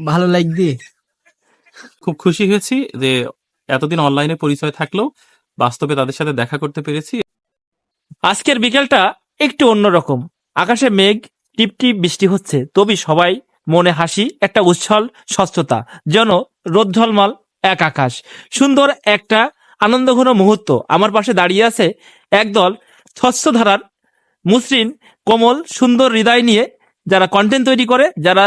ভালো লাগবে? খুব খুশি হয়েছি যে এতদিন অনলাইনে পরিচয় থাকলেও বাস্তবে তাদের সাথে দেখা করতে পেরেছি। আজকের বিকেলটা একটু অন্যরকম আকাশে মেঘ টিপ টিপ বৃষ্টি হচ্ছে তবে সবাই মনে হাসি একটা উচ্ছল স্বচ্ছতা যেন রোদ ঝলমল এক আকাশ। সুন্দর একটা আনন্দঘন মুহূর্ত। আমার পাশে দাঁড়িয়ে আছে একদল স্বচ্ছ ধারার মসৃণ কোমল সুন্দর হৃদয় নিয়ে যারা কন্টেন্ট তৈরি করে, যারা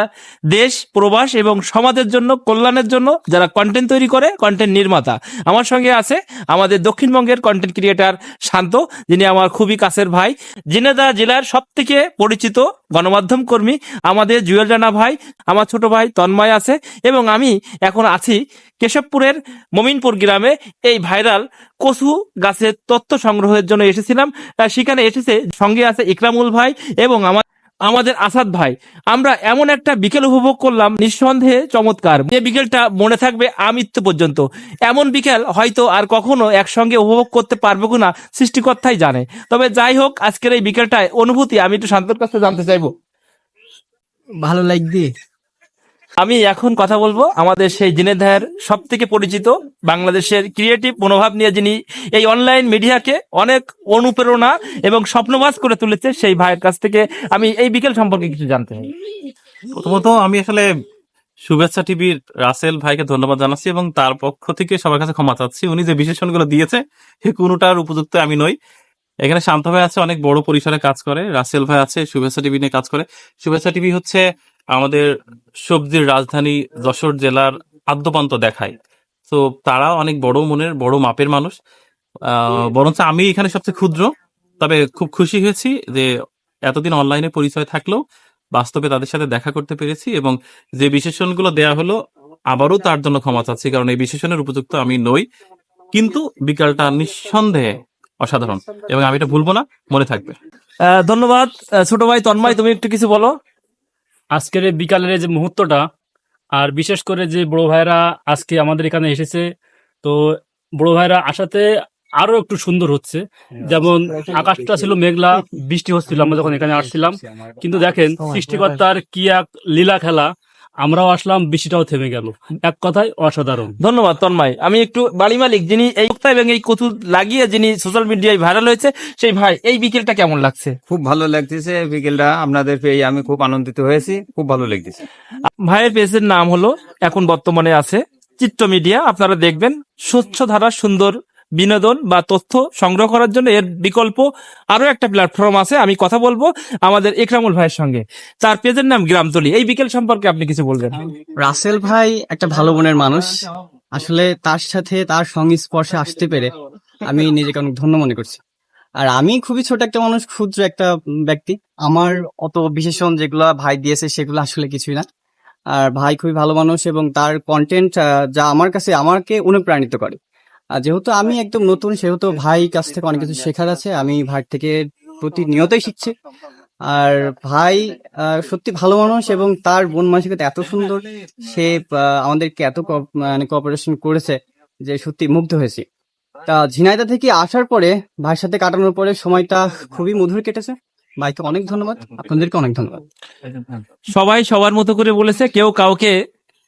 দেশ, প্রবাস এবং সমাজের জন্য, কল্যাণের জন্য যারা কন্টেন্ট তৈরি করে কন্টেন্ট নির্মাতা। আমার সঙ্গে আছে আমাদের দক্ষিণবঙ্গের কন্টেন্ট ক্রিয়েটার শান্ত, যিনি আমার খুবই কাছের ভাই। জিনেদা জেলার সব থেকে পরিচিত গণমাধ্যম কর্মী আমাদের জুয়েল রানা ভাই, আমার ছোট ভাই তন্ময় আছে এবং আমি এখন আছি কেশবপুরের মমিনপুর গ্রামে এই ভাইরাল কচু গাছের তথ্য সংগ্রহের জন্য এসেছিলাম। সেখানে এসেছে, সঙ্গে আছে ইকরামুল ভাই এবং আমার আমাদের আসাদ ভাই। আমরা এমন একটা বিকেল উপভোগ করলাম, নিঃসন্দেহে চমৎকার। যে বিকেলটা মনে থাকবে আমৃত্যু পর্যন্ত। এমন বিকেল হয়তো আর কখনো একসঙ্গে উপভোগ করতে পারব কিনা সৃষ্টিকর্তাই জানে। তবে যাই হোক, আজকের এই বিকেলটায় অনুভূতি, আমি একটু শান্তর কাছে জানতে চাইব। ভালো লাগবে। আমি এখন কথা বলব আমাদের সেই জিনেদার সব থেকে পরিচিত বাংলাদেশের ক্রিয়েটিভ মনোভাব নিয়ে যিনি এই অনলাইন মিডিয়াকে অনেক অনুপ্রেরণা এবং স্বপ্নবাস করে তুলেছে সেই ভাইয়ের কাছ থেকে আমি এই বিকেল সম্পর্কে কিছু জানতে চাই। প্রথমত আমি আসলে শুভেচ্ছা টিভির রাসেল ভাইকে ধন্যবাদ জানাচ্ছি এবং তার পক্ষ থেকে সবার কাছে ক্ষমা চাচ্ছি। উনি যে বিশেষণগুলো দিয়েছে, সে কোনোটার উপযুক্ত আমি নই। এখানে শান্ত ভাই আছে অনেক বড় পরিসরে কাজ করে। রাসেল ভাই আছে শুভেচ্ছা টিভি নিয়ে কাজ করে। শুভেচ্ছা টিভি হচ্ছে আমাদের সবজির রাজধানী যশোর জেলার আদ্যপান্ত দেখায়। তো তারা অনেক বড় মনের বড় মাপের মানুষ। বরঞ্চ আমি এখানে সবচেয়ে ক্ষুদ্র। তবে খুব খুশি হয়েছি যে এতদিন অনলাইনে পরিচয় থাকলেও বাস্তবে তাদের সাথে দেখা করতে পেরেছি এবং যে বিশেষণগুলো দেয়া হলো আবারও তার জন্য ক্ষমা চাচ্ছি। কারণ এই বিশেষণের উপযুক্ত আমি নই। কিন্তু বিকালটা নিঃসন্দেহে অসাধারণ। এবং আমি এটা ভুলবো না মনে থাকবে। ধন্যবাদ। ছোট ভাই তন্ময় তুমি একটু কিছু বলো। আজকের বিকালের যে মুহূর্তটা আর বিশেষ করে যে বড় ভাইরা আজকে আমাদের এখানে এসেছে তো বড় ভাইরা আসাতে আরও একটু সুন্দর হচ্ছে। যেমন আকাশটা ছিল মেঘলা বৃষ্টি হচ্ছিল আমরা যখন এখানে আসছিলাম। কিন্তু দেখেন সৃষ্টিকর্তার কি এক লীলা খেলা। আমরাও আসলাম বৃষ্টিটাও থেমে গেল। এক কথায় অসাধারণ। ধন্যবাদ তন্ময়। আমি একটু বাড়ি মালিক যিনি এই বক্তা এবং এই কচু লাগিয়ে যিনি সোশ্যাল মিডিয়ায় ভাইরাল হয়েছে সেই ভাই এই বিকেলটা কেমন লাগছে? খুব ভালো লাগতেছে বিকেলটা আপনাদের পেয়ে আমি খুব আনন্দিত হয়েছি খুব ভালো লাগতেছে। ভাইয়ের পেজের নাম হলো এখন বর্তমানে আছে চিত্র মিডিয়া আপনারা দেখবেন স্বচ্ছ ধারা সুন্দর বিনোদন বা তথ্য সংগ্রহ করার জন্য এর বিকল্প আরও একটা প্ল্যাটফর্ম আছে। আমি কথা বলব আমাদের একরামুল ভাইয়ের সঙ্গে। তার পেজের নাম গ্রামতলি। এই বিকেল সম্পর্কে আপনি কিছু বলবেন। রাসেল ভাই একটা ভালো মনের মানুষ। আসলে তার সাথে তার সংস্পর্শে আসতে পেরে আমি নিজেকে অনেক ধন্য মনে করছি। আর আমি খুবই ছোট একটা মানুষ, ক্ষুদ্র একটা ব্যক্তি। আমার অত বিশেষণ যেগুলো ভাই দিয়েছে সেগুলো আসলে কিছুই না। আর ভাই খুবই ভালো মানুষ এবং তার কন্টেন্ট যা আমার কাছে আমাকে অনুপ্রাণিত করে। যেহেতু আমি একদম নতুন, সেহেতু ভাই কাছ থেকে অনেক কিছু শেখার আছে, আমি ভাই থেকে প্রতিনিয়তই শিখছি। আর ভাই সত্যি ভালো মানুষ এবং তার বোন মানসিকতা এত সুন্দর, সে আমাদেরকে এত মানে কোঅপারেশন করেছে যে সত্যি মুগ্ধ হয়েছি। তা ঝিনাইদা থেকে আসার পরে ভাইয়ের সাথে কাটানোর পরে সময়টা খুবই মধুর কেটেছে। ভাইকে অনেক ধন্যবাদ। আপনাদেরকে অনেক ধন্যবাদ। সবাই সবার মতো করে বলেছে, কেউ কাউকে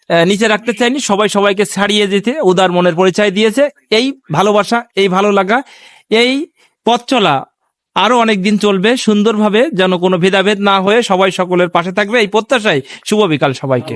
নিচে রাখতে চাইনি, সবাই সবাইকে ছাড়িয়ে যেতে উদার মনের পরিচয় দিয়েছে। এই ভালোবাসা, এই ভালো লাগা, এই পথ চলা আরও অনেক দিন চলবে, সুন্দরভাবে যেন কোনো ভেদাভেদ না হয়ে সবাই সকলের পাশে থাকবে। এই প্রত্যাশায় শুভ বিকাল সবাইকে।